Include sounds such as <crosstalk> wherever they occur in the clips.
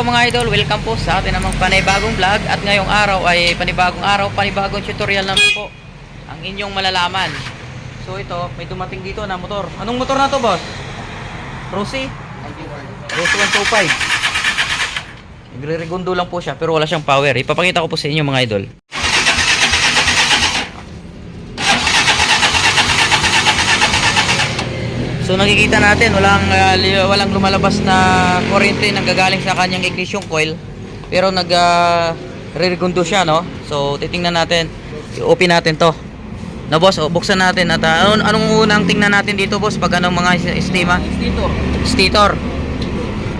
araw mga idol, welcome po sa atin namang panibagong vlog at ngayong araw ay panibagong araw, panibagong tutorial naman po ang inyong malalaman. So ito, may dumating dito na motor. Anong motor na to boss? Rosy? Rosy 125. Nagre-regundo lang po siya pero wala siyang power. Ipapakita ko po sa inyo mga idol. So nakikita natin walang li- walang lumalabas na kuryente nang gagaling sa kanyang ignition coil pero nag uh, reregundo siya no. So titingnan natin. I-open natin 'to. Na boss, oh, buksan natin at ah, anong, anong unang tingnan natin dito boss pag anong mga estima? Stator. Stator.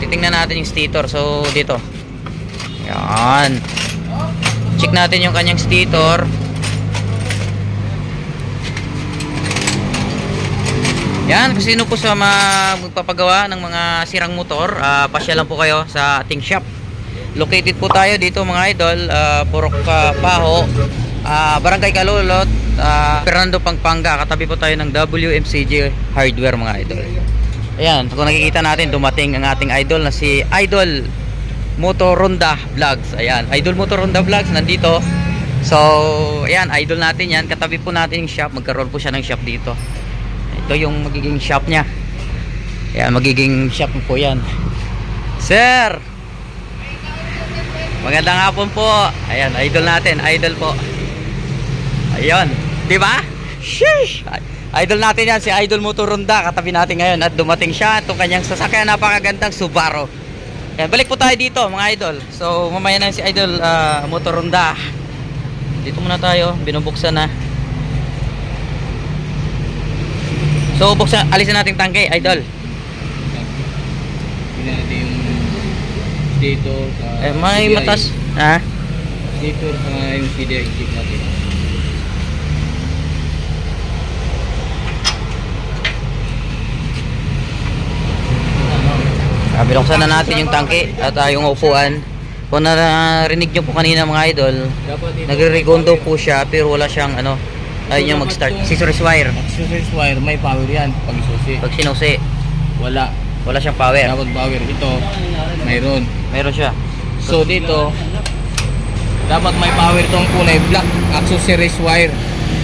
Titingnan natin yung stator. So dito. Yan. Check natin yung kanyang stator. Yan, kung sino po sa magpapagawa ng mga sirang motor, ah, pasya lang po kayo sa ating shop. Located po tayo dito mga idol, ah, Purok ah, Paho, ah, Barangay Kalulot, ah, Fernando Pampanga. Katabi po tayo ng WMCG Hardware mga idol. Ayan, kung nakikita natin, dumating ang ating idol na si Idol Motoronda Vlogs. Ayan, Idol Motoronda Vlogs nandito. So, ayan, idol natin yan. Katabi po natin yung shop. Magkaroon po siya ng shop dito. Ito yung magiging shop niya. Ayan, magiging shop po yan. Sir! Magandang hapon po. Ayan, idol natin. Idol po. Ayun. Di ba? Sheesh! Idol natin yan, si Idol Motoronda. Katabi natin ngayon at dumating siya. Itong kanyang sasakyan, napakagandang Subaru. Ayan, balik po tayo dito mga idol. So, mamaya na si Idol ah, Motoronda. Dito muna tayo. Binubuksan na. So, buksan, alisin natin tangke, idol. Natin yung stator sa Eh, may CDI. matas. Ha? Stator sa yung CDI check natin. Ah, binuksan na natin yung tangke at ah, yung upuan. Kung narinig nyo po kanina mga idol, nagre-regondo po siya pero wala siyang ano, ayun yung mag-start. Scissors wire. Accessories wire, may power yan. Pag isusi. Pag sinusi, Wala. wala siyang power. Dapat power. Ito, mayroon. Meron siya. So dito, dapat may power tong kulay black accessories wire.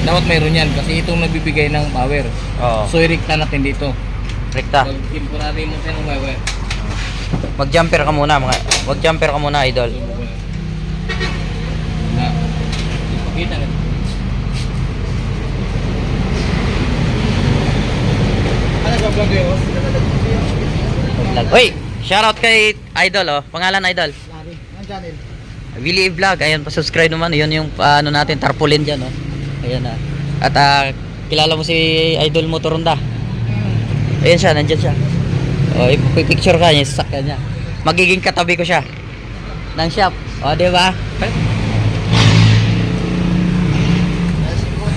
Dapat mayroon yan kasi itong nagbibigay ng power. Oo. So irikta natin dito. Rekta. Pag temporary mo siya ng wire. Mag-jumper ka muna mga. Mag-jumper ka muna idol. Na. Ipakita natin. Ano ba vlog? Uy, shoutout kay idol oh. Pangalan idol. Lari. Ang channel. Willie Vlog, ayan pa-subscribe naman. Yun yung ah, ano natin, tarpaulin dyan, oh. Ayan na. At ah, kilala mo si Idol Motoronda. Ayan siya, nandyan siya. O, ipipicture ka niya, sasakyan niya. Magiging katabi ko siya. Ng shop. O, di ba?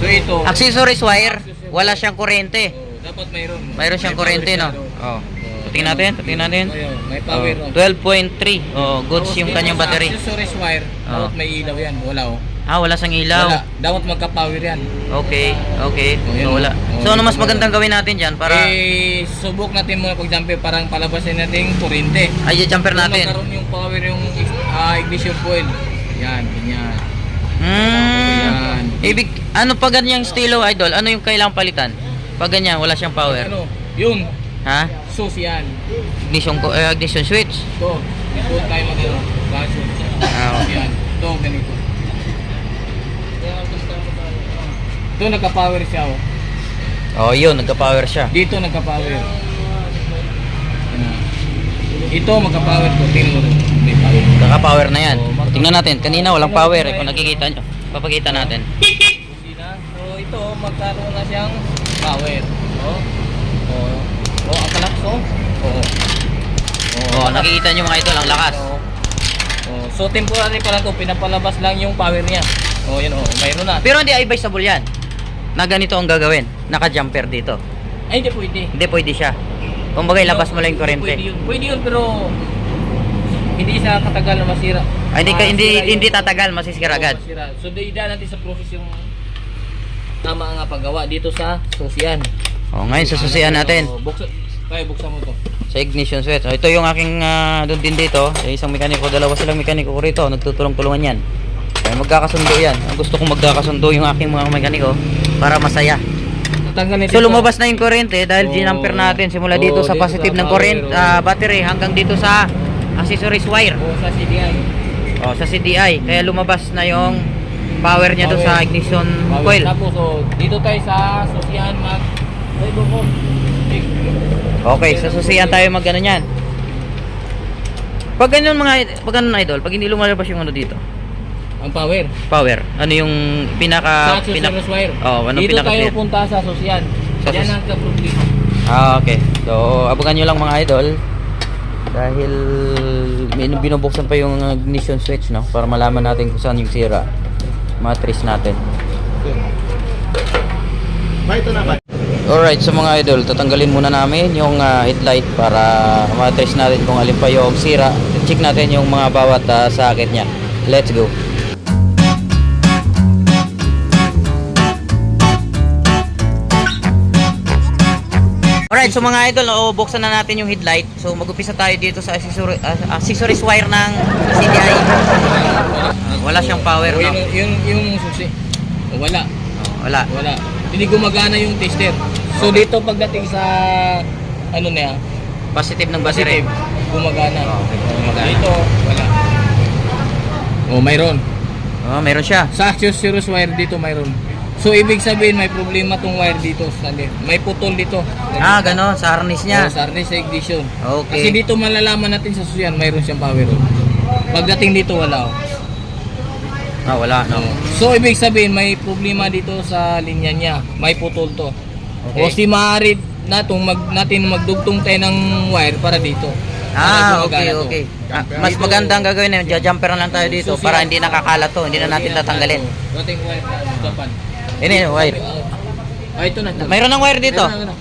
So ito. Accessories wire, wala siyang kuryente. Oh, dapat mayroon. Mayroon siyang kuryente, no? oh. Oh. Tingnan natin, tingnan natin. Ayun, may power. Oh, oh. 12.3. Oh, goods yung kanyang battery. Accessories wire, Oh. dapat may ilaw yan. Wala oh. Ah, wala sang Wala. ilaw. Dapat magka-power yan. Okay, okay. Oh, So, wala. oh. So, ano mas magandang gawin natin dyan para... Eh, subok natin muna pag jumper parang palabasin natin yung kuryente. Ay, jumper natin. magkaroon yung power yung ah, ignition coil. Yan, ganyan. Hmm. Yan. Ibig, ano pa ganyang estilo, idol? Ano yung kailangang palitan? Pag ganyan, wala siyang power. Ano? Yun. Ha? Sus yan. Ignition, ko, eh, ignition switch. Ito. Ito tayo magano. Baso. Ah. Yan. Ito, ganito. Ito nagka-power siya oh. Oh, yun, nagka-power siya. Dito nagka-power. Yan. Ito magka-power ko. Tingnan mo rin. May power. Kaka-power na yan. Oh, mag- Tingnan natin, kanina walang power eh. Kung nakikita nyo, papakita natin. So ito magkaroon na siyang power. Oh. Oh. Oh, ang kalaks oh. Oh. Oh, nakikita nyo mga idol, ang lakas. Oh. Oh. So temporary pa lang to, pinapalabas lang yung power niya. Oh, yun oh, mayroon na. Pero hindi advisable yan. Na ganito ang gagawin. Naka-jumper dito. Ay, hindi pwede. Hindi pwede siya. Kung bagay, labas mo lang yung Hindi kurente. Pwede yun. Pwede yun pero hindi siya katagal na masira. Ay, hindi, ka, hindi, hindi tatagal, masisira agad. masira. So, idaan natin sa process yung tama nga paggawa dito sa susyan. Oh, ngayon, sususian natin. Oh, buksan, kaya buksan mo to. sa ignition switch. So, ito yung aking ah, doon din dito. Yung isang mekaniko, dalawa silang mekaniko ko rito. Nagtutulong-tulungan yan. Kaya magkakasundo yan. Ang gusto kong magkakasundo yung aking mga mekaniko para masaya. So lumabas na yung kuryente dahil Oo. ginamper natin simula Oo, dito sa dito positive sa ng current ah, battery hanggang dito sa accessories wire. O sa CDI. Oh, sa CDI. Kaya lumabas na yung power niya doon sa Power. ignition Power. coil. Tapos so, dito tayo sa Sosian Mag. Okay, sa susiyan tayo mag ano niyan. Pag ganyan mga pag ganun idol, pag hindi lumalabas yung ano dito, Ang power. power, ano yung pinaka sa pinaka wire. Oh, anong dito pinaka tayo punta sa Sosian. Sa Yan ang problema. Ah, okay. So, abangan nyo lang mga idol. Dahil may binubuksan pa yung ignition switch, no? Para malaman natin kung saan yung sira. Matrace natin. Ba, ito na ba? Alright, so mga idol, tatanggalin muna namin yung ah, headlight para matrace natin kung alin pa yung sira. Check natin yung mga bawat uh, socket niya. Let's go. Alright, so mga idol, oh, buksan na natin yung headlight. So mag-upisa tayo dito sa accessory, ah, accessories wire ng CDI. Ah, wala siyang power, no? yung, yung, yung susi. Wala. Oh, wala. Wala. Hindi gumagana yung tester. So Okay. dito pagdating sa ano na Positive ng battery. positive, gumagana. Okay, gumagana. Dito, wala. Oh, mayroon. Oh, meron siya. Sa accessories wire dito mayroon. So ibig sabihin may problema tong wire dito sa left. May putol dito. Ah, gano'n, sa harness niya. Oh, sa harness sa ignition. Kasi Okay. dito malalaman natin sa suyan mayroon siyang power on. Pagdating dito wala. Oh. Ah, wala, no? So ibig sabihin may problema dito sa linya niya. May putol to. Okay. O si maaari natong mag natin magdugtong tayo ng wire para dito. Ah, okay, okay. Ah, mas maganda ang gagawin na jumper na lang tayo dito para hindi nakakalat to, hindi na natin tatanggalin. Dating wire na Japan. Ini, wire. Ah, ito na. ito. Mayroon ng wire dito. Na.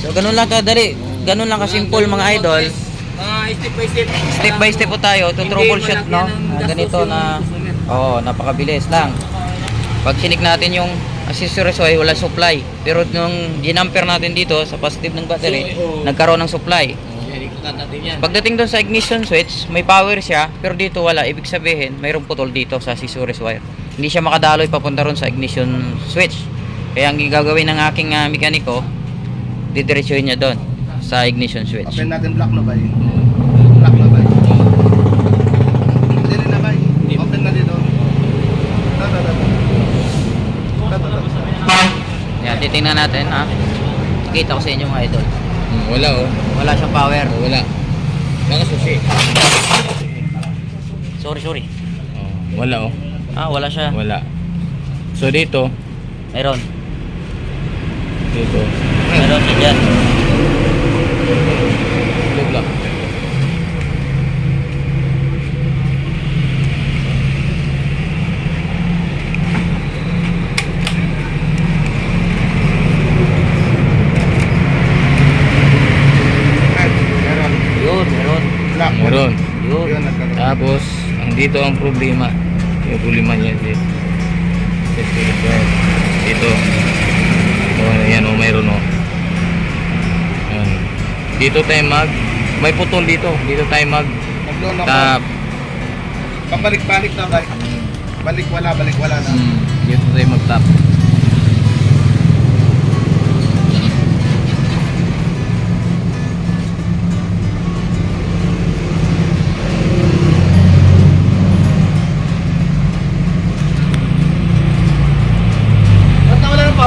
So, ganun lang kadali. Ganun lang kasimple mga idol. Mga step by step. Step by step po tayo to troubleshoot, no? Ah, ganito na, oh, napakabilis lang. Pag sinik natin yung accessories oil, wala supply. Pero nung ginamper natin dito sa positive ng battery, So, oh. nagkaroon ng supply. Oh. Pagdating doon sa ignition switch, may power siya, pero dito wala. Ibig sabihin, mayroong putol dito sa accessories wire. Hindi siya makadaloy papunta ron sa ignition switch. Kaya ang gagawin ng aking ah, mekaniko, didiretsuhin niya doon sa ignition switch. Open natin black na ba yun? Black na ba yun? Hindi rin na ba yun? Open na dito. Da, da, da, da. Da, da, da. Yan, titingnan natin ha. Nakita ko sa inyo mga idol. Hmm, wala oh. Wala siyang power. Oh, wala. Nakasusi. Sorry, sorry. Oh, wala oh. Ah, wala siya. Wala. So dito, Mayroon. dito. Mayroon siya dyan. Ito black. Meron. Meron. Meron. Tapos, ang dito ang problema. Problema niya dito. Dito. Dito. Ito, yan o, mayroon o. Yan. Dito tayo mag, may putol dito. Dito tayo mag Nagloon ako. tap. Pabalik-balik na ba? Balik wala, balik wala na. Hmm, dito tayo mag tap.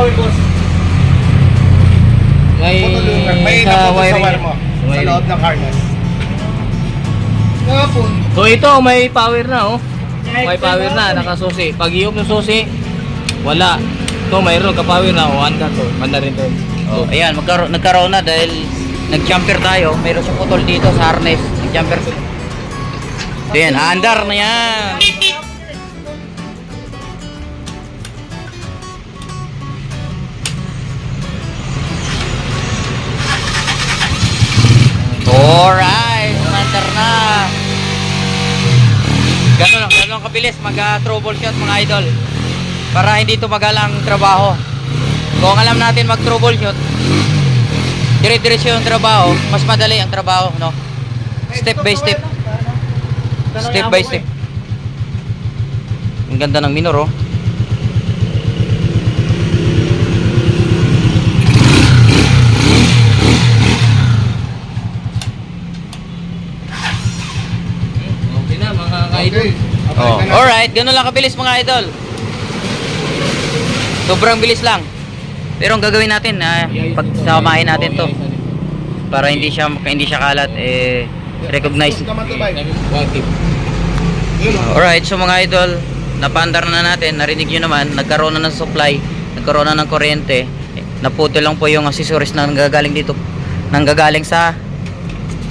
Power boss? May, may sa wiring mo. Sa Sa wiring. loob ng harness. Kapon. So ito, may power na oh. May power na, nakasusi. Pag iop ng susi, wala. Ito, mayroon ka-power na. O, anda to. Anda rin to. Oh, ayan, magkaroon, nagkaroon na dahil nag-jumper tayo. Mayroon siyang putol dito sa harness. Nag-jumper. Ayan, andar na yan. Alright, andar na. Ganun lang, ganun lang kabilis mag-troubleshoot mga idol. Para hindi tumagal ang trabaho. Kung alam natin mag-troubleshoot, dire-diretso yung trabaho, mas madali ang trabaho, no? Step by step. Step by step. Ang ganda ng minor, oh. Alright, ganun lang kabilis mga idol. Sobrang bilis lang. Pero ang gagawin natin, ah, pagsamahin natin to para hindi siya hindi siya kalat eh recognize. Alright, so mga idol, napandar na natin, narinig nyo naman, nagkaroon na ng supply, nagkaroon na ng kuryente, naputo lang po yung accessories na nanggagaling dito, nanggagaling sa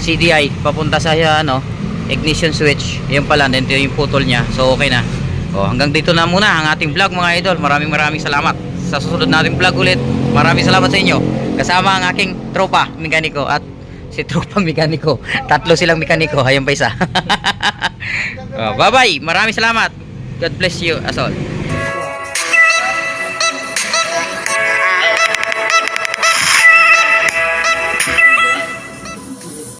CDI, papunta sa ano, ignition switch, yun pala, dito yung putol niya, so okay na. O, hanggang dito na muna ang ating vlog mga idol, maraming maraming salamat. Sa susunod nating vlog ulit, maraming salamat sa inyo. Kasama ang aking tropa, mekaniko, at si tropa mekaniko. Tatlo silang mekaniko, ayun pa isa. <laughs> Oh, bye bye, maraming salamat. God bless you as all.